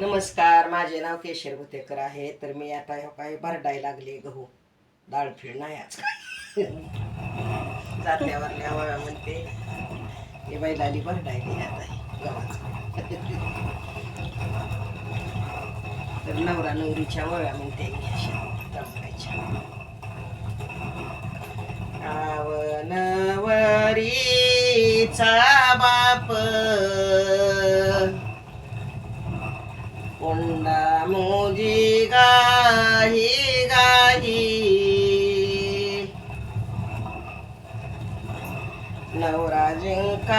नमस्कार माझे नाव केशर गुतेकर आहे. तर मी आता ह्यो काय भरडाय लागले गहू. डाळ फिळ नाही आज. जात्यावर हवा म्हणते. हे बैलाली भरडायली आता गव्हाचं. तर नवरा नवरीच्या वळ्या म्हणते मी अशा बाप मोजी गाही गाही। नवरा जिंकायची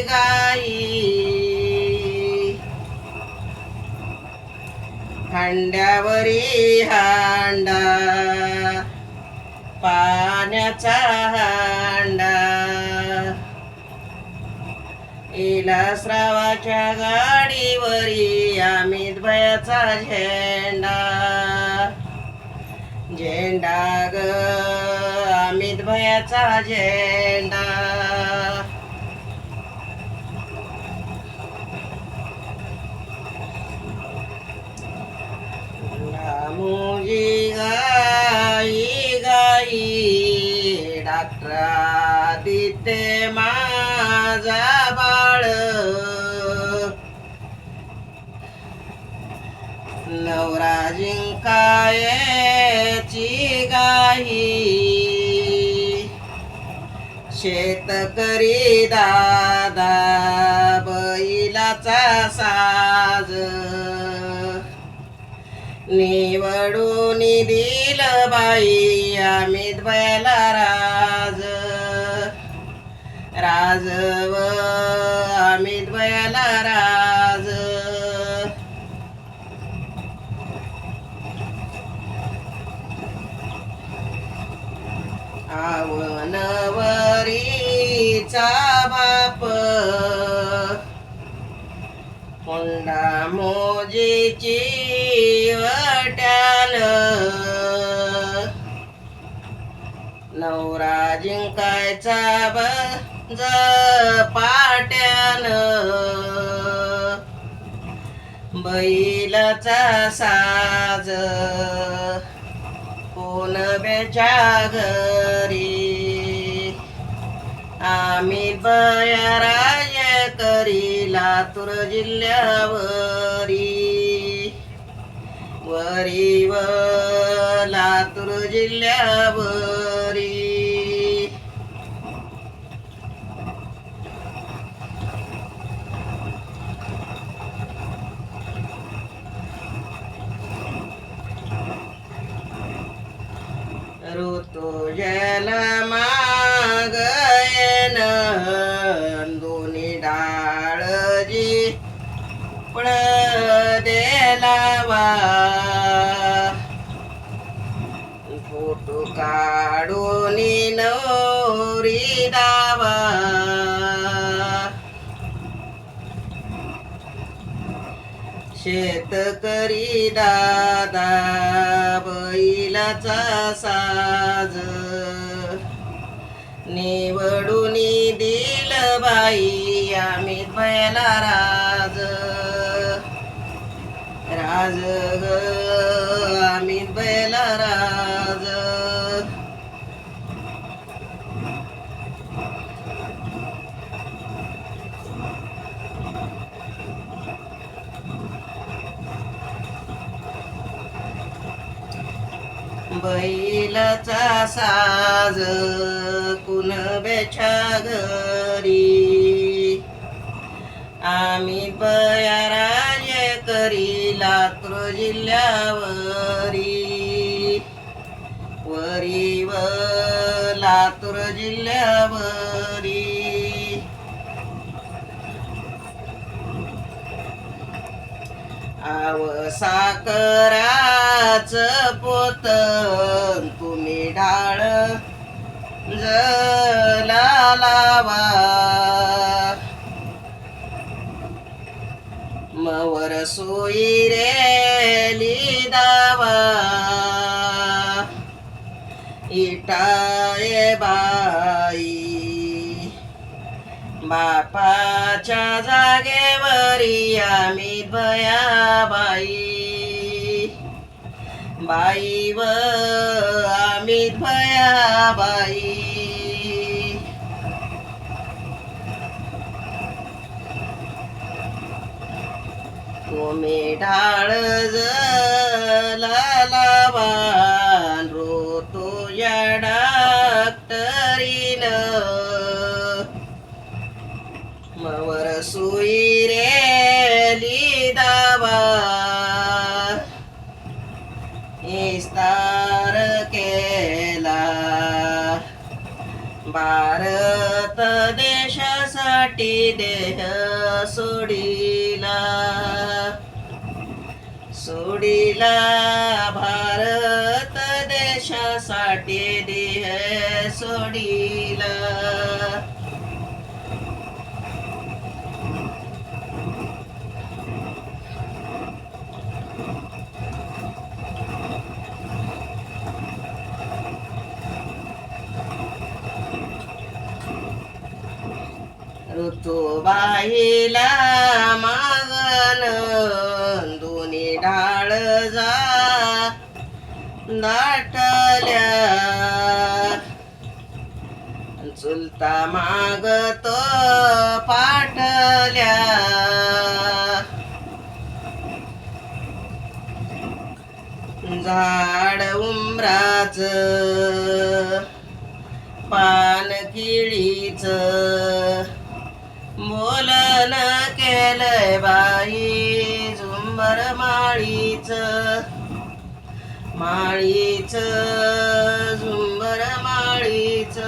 गाई। हांड्यावरी हांडा पाण्याचा हांडा। श्रावाच्या गाडीवरी अमित भयाचा झेंडा. झेंडा ग अमित भयाचा झेंडा. मुजी गाई गाई डॉक्टरा दिते माझा. नवरा जिंकायची गाई शेतकरी दादा बैलाचा साज. निवडून दिल बाई अमित बैला राज. राज व अमित बैला राज. हुंडा मोजेची वटाल नवरा जिंकायचा बज पाट्यान. बैलाचा साज. कोण बेच्या घरी? आम्ही बयारा करी लातूर जिल्ह्यावरी. वरी व लातूर जिल्ह्यावरी. ऋतू फोटो काढून नवरी दावा. शेतकरी दादा बैलाचा साज. निवडून दिल बाई आम्ही बैला राज. राज ग आम्ही बैला राज. बैलाचा साज कुण बेच्या घरी? आम्ही बयाराज करी लातूर जिल्ह्यावरी. वरी व लातूर जिल्ह्यावरी. आव साकराच पोत तुम्ही डाळ जला लावा. मवर सोयी रे दावा. इटाये बाई बापाच्या जागेवर आम्ही भया बाई बाई व अमित भया बाई तुम्ही ढाळ विस्तार केला. भारत देशासाठी देह सोडिला. सोडिला भारत देशासाठी देह सोडिला. ऋतुबाईला मागन दोन्ही ढाळ जा दाटल्या. चुलता मागत पाठल्या झाड उमराच पान किळीच. केलंय बाई झुंबर माळीच माळीच झुंबर माळीच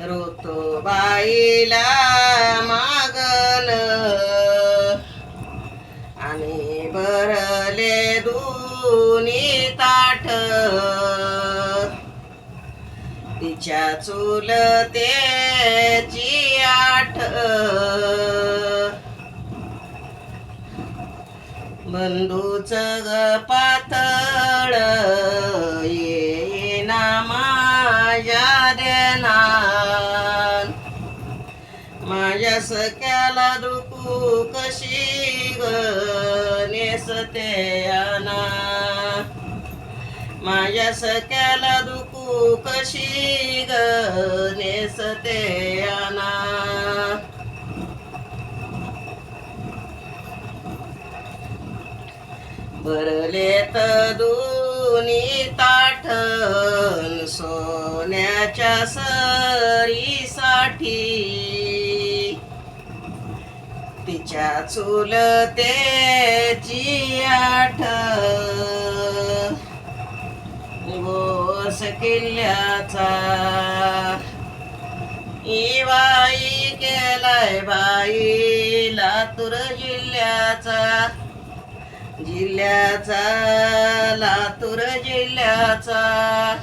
ऋतू बाईला मागल आणि भरले दोन्ही ताट. तिच्या चुलतेची आठ. बंधूच ग पातळ. नेसते आना माझ्या सख्याला दुखू कशी ग नेसते भरले तर दोन्ही ताठण सोन्याच्या सरीसाठी. तिच्या चुलतेची आठ. किल्ल्याचा. इवाई केलाय बाई लातूर जिल्ह्याचा. जिल्ह्याचा लातूर जिल्ह्याचा.